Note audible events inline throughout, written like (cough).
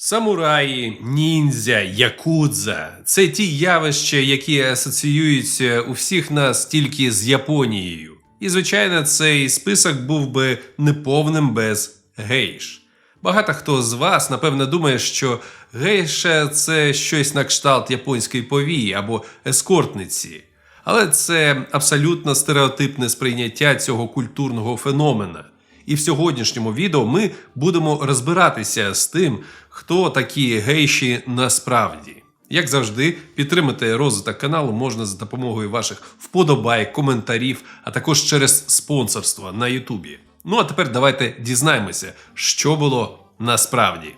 Самураї, ніндзя, якудза це ті явища, які асоціюються у всіх нас тільки з Японією. І, звичайно, цей список був би неповним без гейш. Багато хто з вас, напевно, думає, що гейша це щось на кшталт японської повії або ескортниці. Але це абсолютно стереотипне сприйняття цього культурного феномена. І в сьогоднішньому відео ми будемо розбиратися з тим, хто такі гейші насправді. Як завжди, підтримати розвиток каналу можна за допомогою ваших вподобайк, коментарів, а також через спонсорство на Ютубі. Ну а тепер давайте дізнаємося, що було насправді.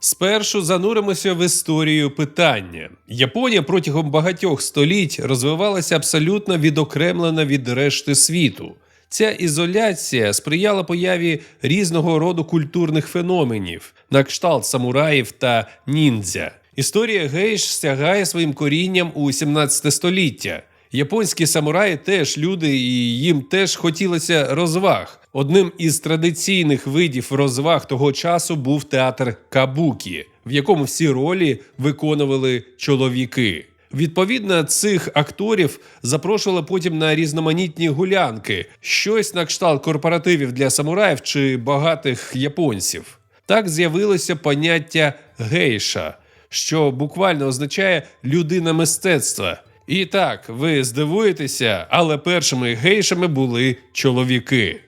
Спершу зануримося в історію питання. Японія протягом багатьох століть розвивалася абсолютно відокремлена від решти світу. Ця ізоляція сприяла появі різного роду культурних феноменів, на кшталт самураїв та ніндзя. Історія гейш сягає своїм корінням у 17 століття. Японські самураї теж люди, і їм теж хотілося розваг. Одним із традиційних видів розваг того часу був театр кабукі, в якому всі ролі виконували чоловіки. Відповідно, цих акторів запрошували потім на різноманітні гулянки, щось на кшталт корпоративів для самураїв чи багатих японців. Так з'явилося поняття гейша, що буквально означає людина мистецтва. І так, ви здивуєтеся, але першими гейшами були чоловіки.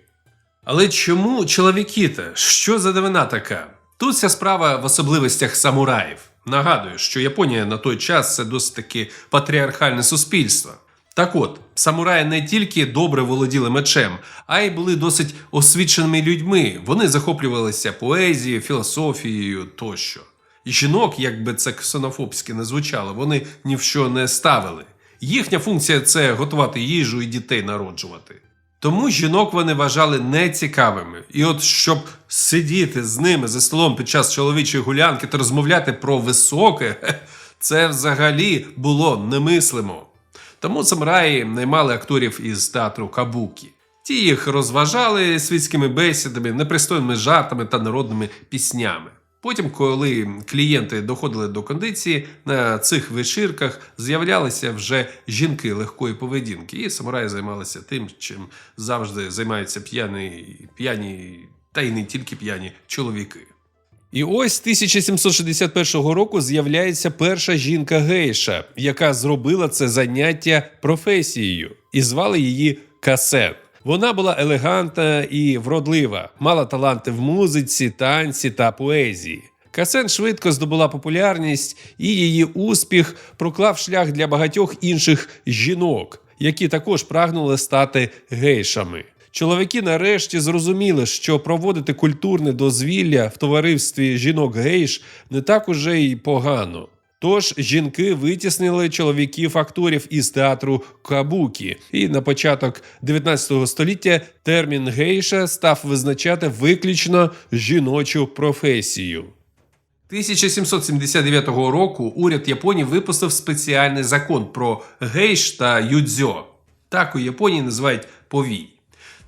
Але чому чоловіки-то? Що за дивина така? Тут вся справа в особливостях самураїв. Нагадую, що Японія на той час це досить таки патріархальне суспільство. Так от, самураї не тільки добре володіли мечем, а й були досить освіченими людьми. Вони захоплювалися поезією, філософією тощо. Жінок, як би це ксенофобськи не звучало, вони ні в що не ставили. Їхня функція це готувати їжу і дітей народжувати. Тому жінок вони вважали нецікавими. І от щоб сидіти з ними за столом під час чоловічої гулянки та розмовляти про високе, (laughs) це взагалі було немислимо. Тому самураї наймали акторів із театру Кабукі. Ті їх розважали світськими бесідами, непристойними жартами та народними піснями. Потім, коли клієнти доходили до кондиції, на цих вечірках з'являлися вже жінки легкої поведінки, і самураї займалися тим, чим завжди займаються п'яні, п'яні та й не тільки п'яні чоловіки. І ось 1761 року з'являється перша жінка гейша, яка зробила це заняття професією, і звали її Касен. Вона була елегантна і вродлива, мала таланти в музиці, танці та поезії. Касен швидко здобула популярність, і її успіх проклав шлях для багатьох інших жінок, які також прагнули стати гейшами. Чоловіки нарешті зрозуміли, що проводити культурне дозвілля в товаристві жінок гейш не так уже й погано. Тож жінки витіснили чоловіків-акторів із театру Кабукі, і на початок 19 століття термін гейша став визначати виключно жіночу професію. 1779 року уряд Японії випустив спеціальний закон про гейш та юдзьо. Так у Японії називають повій.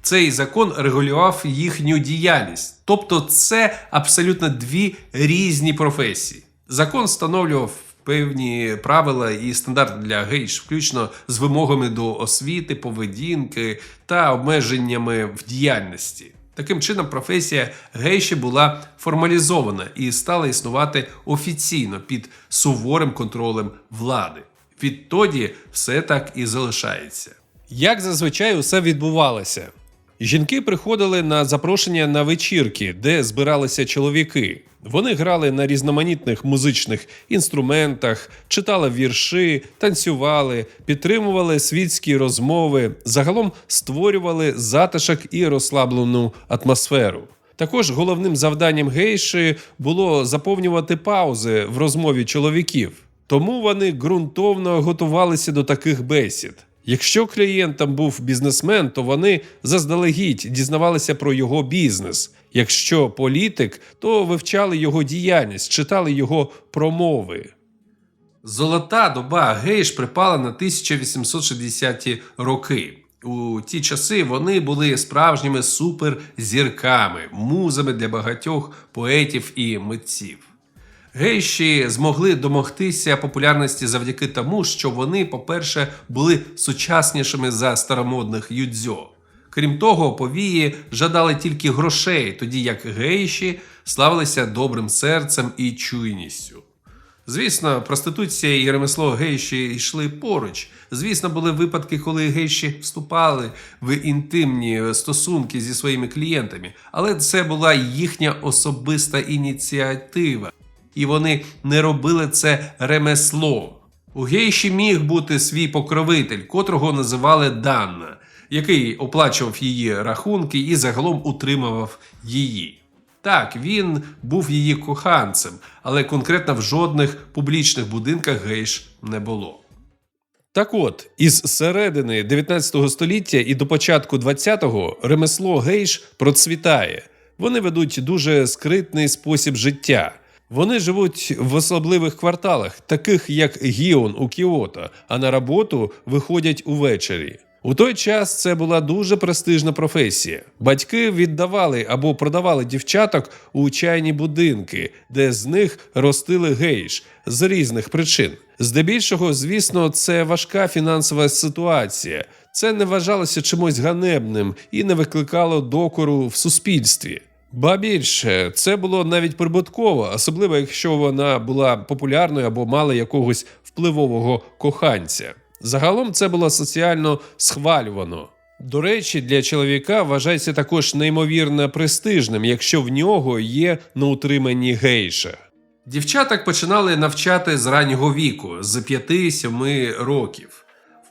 Цей закон регулював їхню діяльність, тобто це абсолютно дві різні професії. Закон встановлював певні правила і стандарти для гейш, включно з вимогами до освіти, поведінки та обмеженнями в діяльності. Таким чином, професія гейші була формалізована і стала існувати офіційно під суворим контролем влади. Відтоді все так і залишається. Як зазвичай усе відбувалося? Жінки приходили на запрошення на вечірки, де збиралися чоловіки. Вони грали на різноманітних музичних інструментах, читали вірші, танцювали, підтримували світські розмови, загалом створювали затишок і розслаблену атмосферу. Також головним завданням гейші було заповнювати паузи в розмові чоловіків. Тому вони ґрунтовно готувалися до таких бесід. Якщо клієнтом був бізнесмен, то вони заздалегідь дізнавалися про його бізнес. Якщо політик, то вивчали його діяльність, читали його промови. Золота доба гейш припала на 1860-ті роки. У ті часи вони були справжніми суперзірками, музами для багатьох поетів і митців. Гейші змогли домогтися популярності завдяки тому, що вони, по-перше, були сучаснішими за старомодних юдзьо. Крім того, повії жадали тільки грошей, тоді як гейші славилися добрим серцем і чуйністю. Звісно, проституція і ремесло гейші йшли поруч. Звісно, були випадки, коли гейші вступали в інтимні стосунки зі своїми клієнтами, але це була їхня особиста ініціатива, і вони не робили це ремеслом. У гейші міг бути свій покровитель, котрого називали Данна, який оплачував її рахунки і загалом утримував її. Так, він був її коханцем, але конкретно в жодних публічних будинках гейш не було. Так от, із середини 19 століття і до початку 20-го ремесло гейш процвітає. Вони ведуть дуже скритний спосіб життя. Вони живуть в особливих кварталах, таких як Гіон у Кіото, а на роботу виходять увечері. У той час це була дуже престижна професія. Батьки віддавали або продавали дівчаток у чайні будинки, де з них ростили гейш з різних причин. Здебільшого, звісно, це важка фінансова ситуація. Це не вважалося чимось ганебним і не викликало докору в суспільстві. Ба більше, це було навіть прибутково, особливо якщо вона була популярною або мала якогось впливового коханця. Загалом це було соціально схвалювано. До речі, для чоловіка вважається також неймовірно престижним, якщо в нього є на утриманні гейша. Дівчаток починали навчати з раннього віку, з 5-7 років.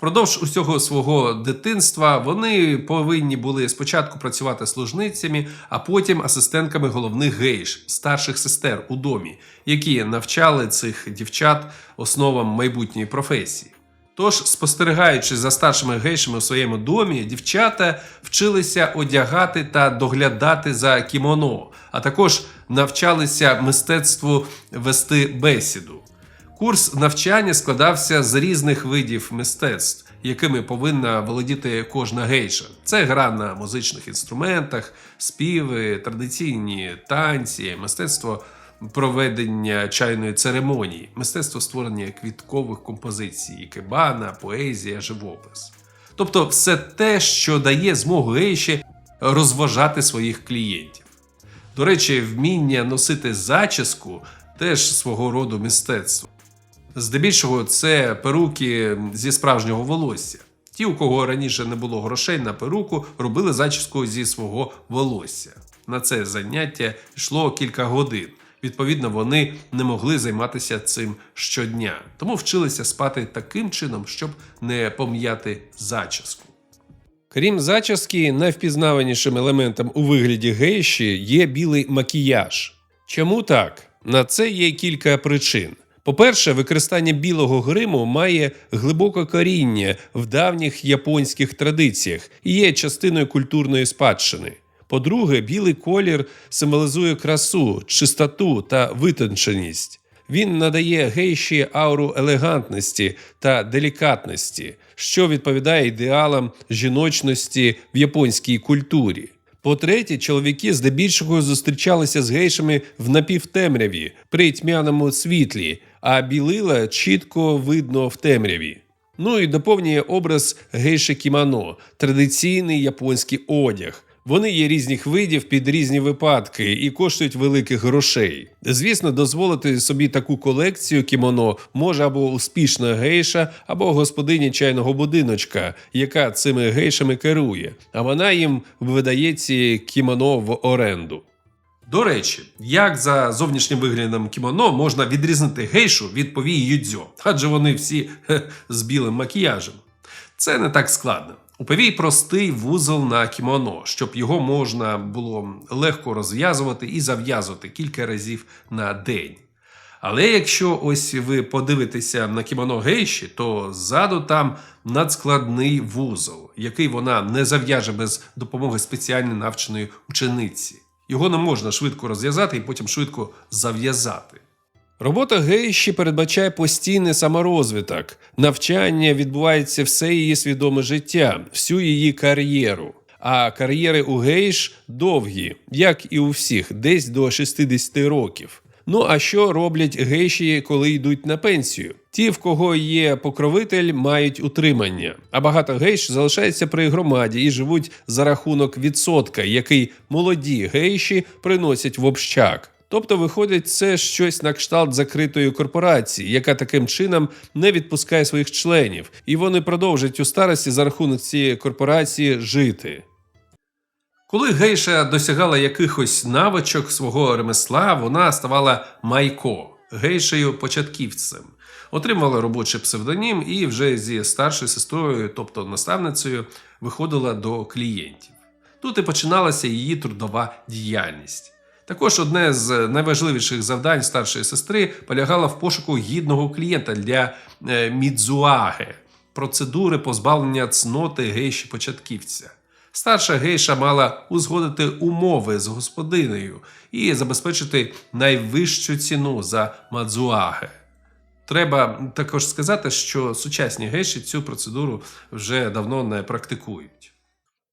Впродовж усього свого дитинства вони повинні були спочатку працювати служницями, а потім асистентками головних гейш, старших сестер у домі, які навчали цих дівчат основам майбутньої професії. Тож, спостерігаючи за старшими гейшами у своєму домі, дівчата вчилися одягати та доглядати за кімоно, а також навчалися мистецтву вести бесіду. Курс навчання складався з різних видів мистецтв, якими повинна володіти кожна гейша. Це гра на музичних інструментах, співи, традиційні танці, мистецтво проведення чайної церемонії, мистецтво створення квіткових композицій, ікебана, поезія, живопис. Тобто все те, що дає змогу гейші розважати своїх клієнтів. До речі, вміння носити зачіску теж свого роду мистецтво. Здебільшого це перуки зі справжнього волосся. Ті, у кого раніше не було грошей на перуку, робили зачіску зі свого волосся. На це заняття йшло кілька годин. Відповідно, вони не могли займатися цим щодня, тому вчилися спати таким чином, щоб не пом'яти зачіску. Крім зачіски, найвпізнаванішим елементом у вигляді гейші є білий макіяж. Чому так? На це є кілька причин. По-перше, використання білого гриму має глибоке коріння в давніх японських традиціях і є частиною культурної спадщини. По-друге, білий колір символізує красу, чистоту та витонченість. Він надає гейші ауру елегантності та делікатності, що відповідає ідеалам жіночності в японській культурі. По-третє, чоловіки здебільшого зустрічалися з гейшами в напівтемряві при тьмяному світлі, а білила чітко видно в темряві. Ну і доповнює образ гейши кімано, традиційний японський одяг. Вони є різних видів під різні випадки і коштують великих грошей. Звісно, дозволити собі таку колекцію кімоно може або успішна гейша, або господиня чайного будиночка, яка цими гейшами керує, а вона їм видає ці кімоно в оренду. До речі, як за зовнішнім виглядом кімоно можна відрізнити гейшу від повії юдзьо, адже вони всі хе, з білим макіяжем. Це не так складно. У повій простий вузол на кімоно, щоб його можна було легко розв'язувати і зав'язувати кілька разів на день. Але якщо ось ви подивитеся на кімоно гейші, то ззаду там надскладний вузол, який вона не зав'яже без допомоги спеціально навченої учениці. Його не можна швидко розв'язати і потім швидко зав'язати. Робота гейші передбачає постійний саморозвиток. Навчання відбувається все її свідоме життя, всю її кар'єру. А кар'єри у гейш довгі, як і у всіх, десь до 60 років. Ну а що роблять гейші, коли йдуть на пенсію? Ті, в кого є покровитель, мають утримання. А багато гейш залишаються при громаді і живуть за рахунок відсотка, який молоді гейші приносять в общак. Тобто, виходить, це щось на кшталт закритої корпорації, яка таким чином не відпускає своїх членів, і вони продовжують у старості за рахунок цієї корпорації жити. Коли гейша досягала якихось навичок свого ремесла, вона ставала майко гейшею початківцем, отримала робочий псевдонім і вже зі старшою сестрою, тобто наставницею, виходила до клієнтів. Тут і починалася її трудова діяльність. Також одне з найважливіших завдань старшої сестри полягало в пошуку гідного клієнта для е, мідзуаге процедури позбавлення цноти гейші початківця. Старша гейша мала узгодити умови з господинею і забезпечити найвищу ціну за мадзуаге. Треба також сказати, що сучасні гейші цю процедуру вже давно не практикують.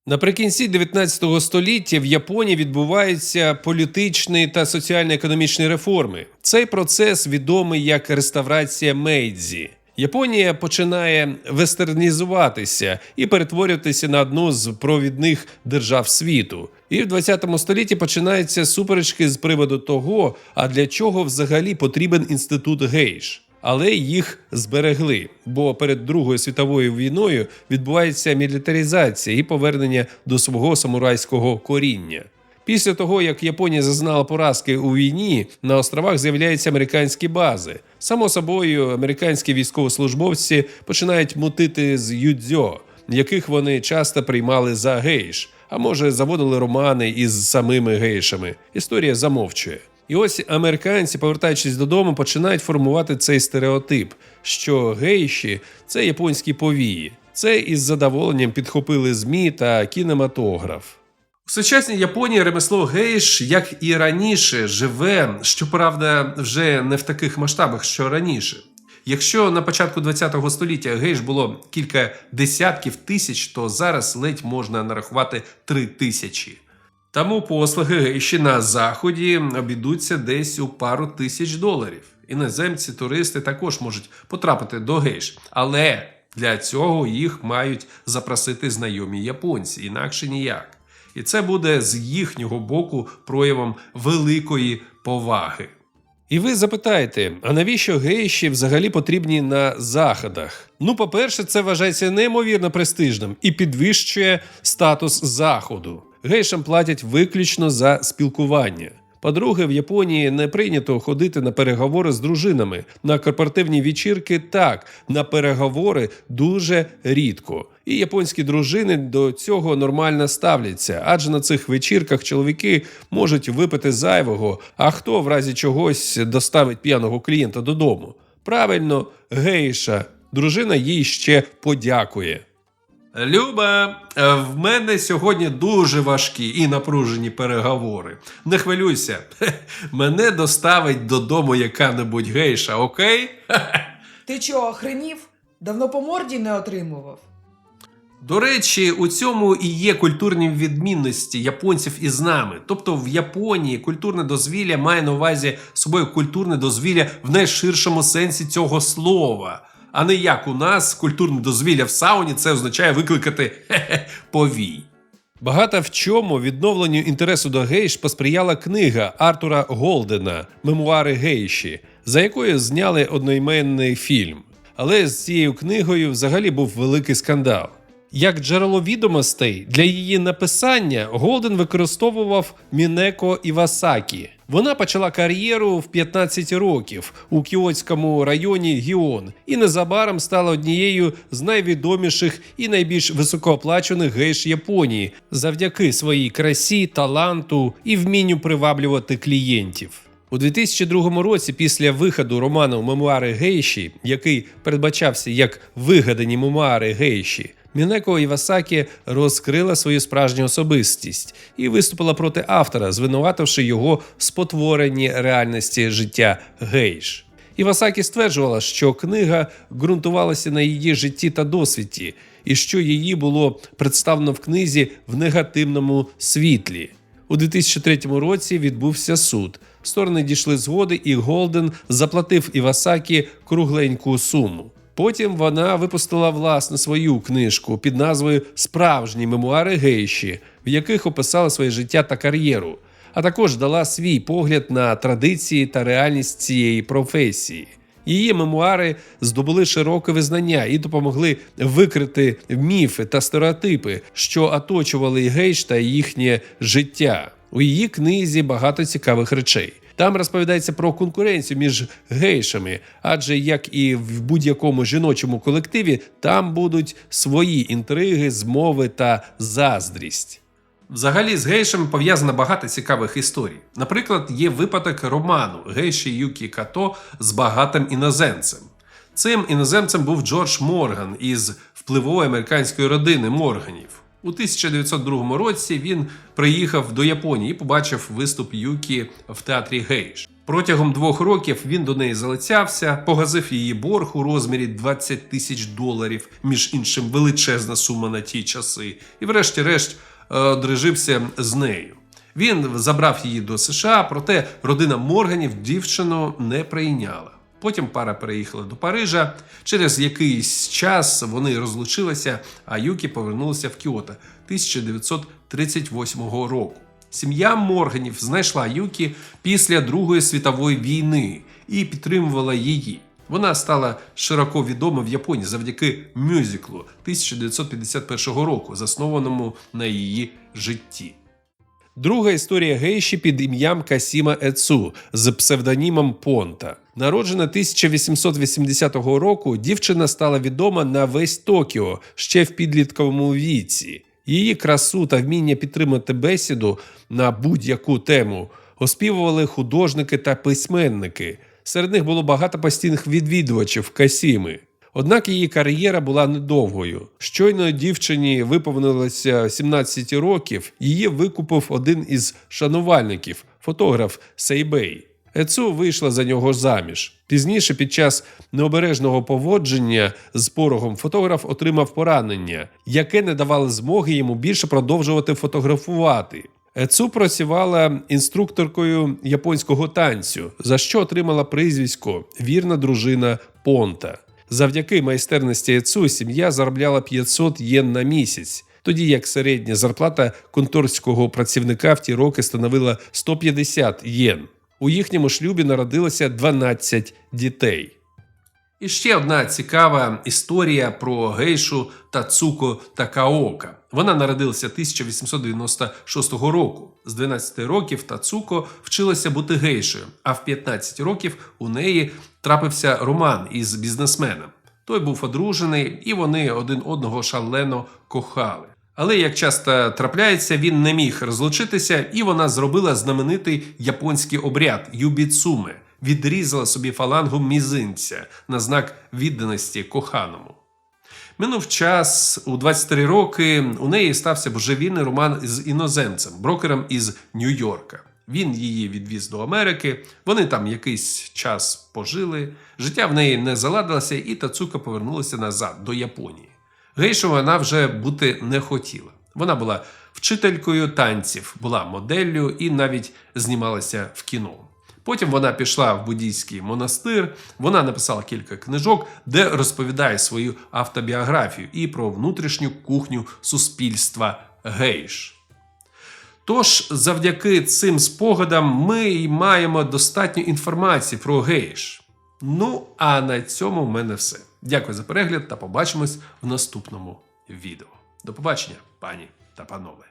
Наприкінці 19 століття в Японії відбуваються політичні та соціально-економічні реформи. Цей процес відомий як реставрація Мейдзі. Японія починає вестернізуватися і перетворюватися на одну з провідних держав світу. І в 20 столітті починаються суперечки з приводу того, а для чого взагалі потрібен інститут гейш. Але їх зберегли, бо перед Другою світовою війною відбувається мілітаризація і повернення до свого самурайського коріння. Після того, як Японія зазнала поразки у війні, на островах з'являються американські бази. Само собою, американські військовослужбовці починають мутити з юдзьо, яких вони часто приймали за гейш, а може заводили романи із самими гейшами. Історія замовчує. І ось американці, повертаючись додому, починають формувати цей стереотип, що гейші це японські повії. Це із задоволенням підхопили ЗМІ та кінематограф. У сучасній Японії ремесло гейш, як і раніше, живе, щоправда, вже не в таких масштабах, що раніше. Якщо на початку ХХ століття гейш було кілька десятків тисяч, то зараз ледь можна нарахувати три тисячі. Тому послуги гейші на заході обійдуться десь у пару тисяч доларів. Іноземці, туристи також можуть потрапити до гейш, але для цього їх мають запросити знайомі японці, інакше ніяк. І це буде з їхнього боку проявом великої поваги. І ви запитаєте, а навіщо гейші взагалі потрібні на заходах? Ну, по-перше, це вважається неймовірно престижним і підвищує статус заходу. Гейшам платять виключно за спілкування. По-друге, в Японії не прийнято ходити на переговори з дружинами. На корпоративні вечірки так, на переговори дуже рідко. І японські дружини до цього нормально ставляться, адже на цих вечірках чоловіки можуть випити зайвого, а хто в разі чогось доставить п'яного клієнта додому? Правильно, гейша. Дружина їй ще подякує. Люба, е, в мене сьогодні дуже важкі і напружені переговори. Не хвилюйся, (laughs) мене доставить додому яка-небудь гейша, окей? (laughs) Ти чого, охренів? Давно по морді не отримував. До речі, у цьому і є культурні відмінності японців із нами. Тобто в Японії культурне дозвілля має на увазі собою культурне дозвілля в найширшому сенсі цього слова. А не як у нас культурне дозвілля в сауні це означає викликати повій. Багато в чому відновленню інтересу до гейш посприяла книга Артура Голдена Мемуари гейші, за якою зняли одноіменний фільм. Але з цією книгою взагалі був великий скандал. Як джерело відомостей для її написання Голден використовував Мінеко Івасакі. Вона почала кар'єру в 15 років у кіотському районі Гіон і незабаром стала однією з найвідоміших і найбільш високооплачуваних гейш Японії завдяки своїй красі, таланту і вмінню приваблювати клієнтів. У 2002 році, після виходу роману Мемуари гейші, який передбачався як вигадані мемуари гейші, Мінеко Івасакі розкрила свою справжню особистість і виступила проти автора, звинувативши його в спотворенні реальності життя гейш. Івасакі стверджувала, що книга ґрунтувалася на її житті та досвіді, і що її було представлено в книзі в негативному світлі. У 2003 році відбувся суд. Сторони дійшли згоди, і Голден заплатив Івасакі кругленьку суму. Потім вона випустила власне свою книжку під назвою Справжні мемуари гейші, в яких описала своє життя та кар'єру, а також дала свій погляд на традиції та реальність цієї професії. Її мемуари здобули широке визнання і допомогли викрити міфи та стереотипи, що оточували гейш та їхнє життя. У її книзі багато цікавих речей. Там розповідається про конкуренцію між гейшами, адже як і в будь-якому жіночому колективі, там будуть свої інтриги, змови та заздрість. Взагалі з гейшами пов'язано багато цікавих історій. Наприклад, є випадок роману гейші Юкі Като з багатим іноземцем. Цим іноземцем був Джордж Морган із впливової американської родини Морганів. У 1902 році він приїхав до Японії і побачив виступ Юкі в театрі Гейш. Протягом двох років він до неї залицявся, погасив її борг у розмірі 20 тисяч доларів, між іншим величезна сума на ті часи, і врешті-решт е, одружився з нею. Він забрав її до США, проте родина Морганів дівчину не прийняла. Потім пара переїхала до Парижа. Через якийсь час вони розлучилися, а Юкі повернулася в Кіото 1938 року. Сім'я Морганів знайшла Юкі після Другої світової війни і підтримувала її. Вона стала широко відома в Японії завдяки мюзиклу 1951 року, заснованому на її житті. Друга історія гейші під ім'ям Касіма Ецу з псевдонімом Понта. Народжена 1880 року, дівчина стала відома на весь Токіо ще в підлітковому віці. Її красу та вміння підтримати бесіду на будь-яку тему оспівували художники та письменники. Серед них було багато постійних відвідувачів Касіми. Однак її кар'єра була недовгою. Щойно дівчині виповнилося 17 років, її викупив один із шанувальників, фотограф Сейбей. Ецу вийшла за нього заміж. Пізніше, під час необережного поводження з порогом, фотограф отримав поранення, яке не давало змоги йому більше продовжувати фотографувати. Ецу працювала інструкторкою японського танцю, за що отримала прізвисько вірна дружина Понта. Завдяки майстерності Ецу сім'я заробляла 500 єн на місяць, тоді як середня зарплата конторського працівника в ті роки становила 150 єн. У їхньому шлюбі народилося 12 дітей. І ще одна цікава історія про гейшу Тацуко Такаока. Вона народилася 1896 року. З 12 років Тацуко вчилася бути гейшею, а в 15 років у неї трапився роман із бізнесменом. Той був одружений, і вони один одного шалено кохали. Але як часто трапляється, він не міг розлучитися, і вона зробила знаменитий японський обряд юбіцуме, відрізала собі фалангу мізинця на знак відданості коханому. Минув час у 23 роки у неї стався божевільний роман з іноземцем, брокером із Нью-Йорка. Він її відвіз до Америки. Вони там якийсь час пожили. Життя в неї не заладилося, і Тацука повернулася назад до Японії. Гейшою вона вже бути не хотіла. Вона була вчителькою танців, була моделлю і навіть знімалася в кіно. Потім вона пішла в буддійський монастир. Вона написала кілька книжок, де розповідає свою автобіографію і про внутрішню кухню суспільства гейш. Тож, завдяки цим спогадам, ми й маємо достатньо інформації про гейш. Ну, а на цьому в мене все. Дякую за перегляд та побачимось в наступному відео. До побачення, пані та панове.